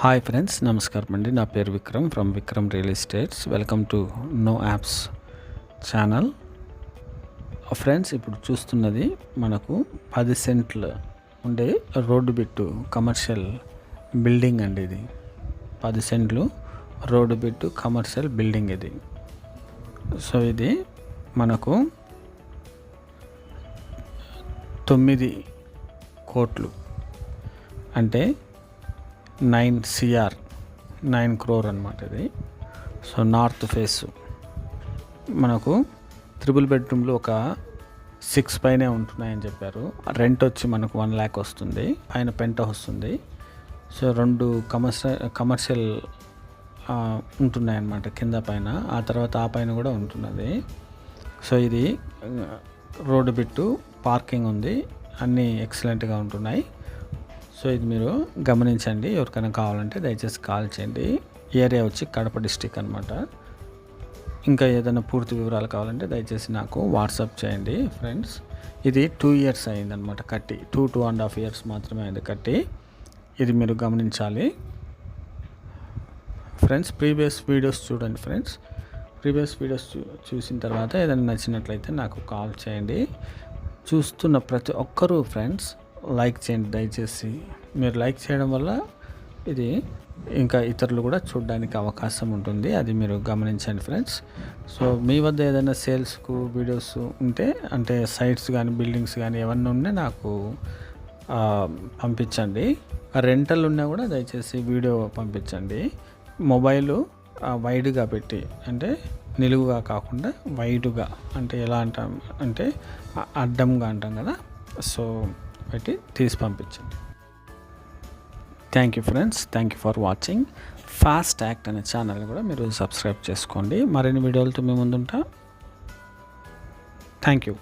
Hi friends నమస్కారం అండి. నా పేరు Vikram from Vikram real estates. Welcome to no apps channel. Friends ఇప్పుడు చూస్తున్నది మనకు పది సెంట్లు ఉండే రోడ్డు బిట్టు కమర్షియల్ బిల్డింగ్ అండి ఇది. పది సెంట్లు రోడ్డు బిట్టు కమర్షియల్ బిల్డింగ్ ఇది. సో ఇది మనకు తొమ్మిది కోట్లు. అంటే నైన్ సిఆర్ నైన్ క్రోర్ అనమాట ఇది. So north face. మనకు త్రిబుల్ బెడ్రూమ్లో ఒక సిక్స్ పైనే ఉంటున్నాయని చెప్పారు. రెంట్ వచ్చి మనకు వన్ ల్యాక్ వస్తుంది. ఆయన పెంట వస్తుంది సో రెండు కమర్షియల్ కమర్షియల్ ఉంటున్నాయన్నమాట కింద పైన. ఆ తర్వాత ఆ పైన కూడా ఉంటున్నది. సో ఇది రోడ్డు బిట్టు పార్కింగ్ ఉంది. అన్నీ ఎక్సలెంట్గా ఉంటున్నాయి. సో ఇది మీరు గమనించండి. ఎవరికైనా కావాలంటే దయచేసి కాల్ చేయండి. ఏరియా వచ్చి కడప డిస్టిక్ అనమాట ఇంకా ఏదైనా పూర్తి వివరాలు కావాలంటే దయచేసి నాకు వాట్సాప్ చేయండి ఫ్రెండ్స్. ఇది టూ ఇయర్స్ అయిందనమాట కట్టి. Two two and half years మాత్రమే అయింది కట్టి. ఇది మీరు గమనించాలి. ఫ్రెండ్స్ ప్రీవియస్ వీడియోస్ చూడండి ఫ్రెండ్స్. ప్రీవియస్ వీడియోస్ చూ చూసిన తర్వాత ఏదైనా నచ్చినట్లయితే నాకు కాల్ చేయండి. చూస్తున్న ప్రతి ఒక్కరూ ఫ్రెండ్స్ లైక్ చేయండి దయచేసి. మీరు లైక్ చేయడం వల్ల ఇది ఇంకా ఇతరులు కూడా చూడడానికి అవకాశం ఉంటుంది. అది మీరు గమనించండి ఫ్రెండ్స్. సో మీ వద్ద ఏదైనా సేల్స్కు వీడియోస్ ఉంటే అంటే సైట్స్ కానీ బిల్డింగ్స్ కానీ ఏమన్నా ఉంటే నాకు పంపించండి. రెంటల్ ఉన్నా కూడా దయచేసి వీడియో పంపించండి. మొబైల్ వైడ్గా పెట్టి అంటే నిలువుగా కాకుండా వైడ్గా అంటే ఎలా అంటాం అంటే అడ్డంగా అంటాం కదా. సో పెట్టి తీసి పంపించండి. Thank you friends thank you for watching fast act అనే ఛానల్ కూడా మీరు సబ్స్క్రైబ్ చేసుకోండి. మరిన్ని వీడియోలతో మేము ముందుంటా. Thank you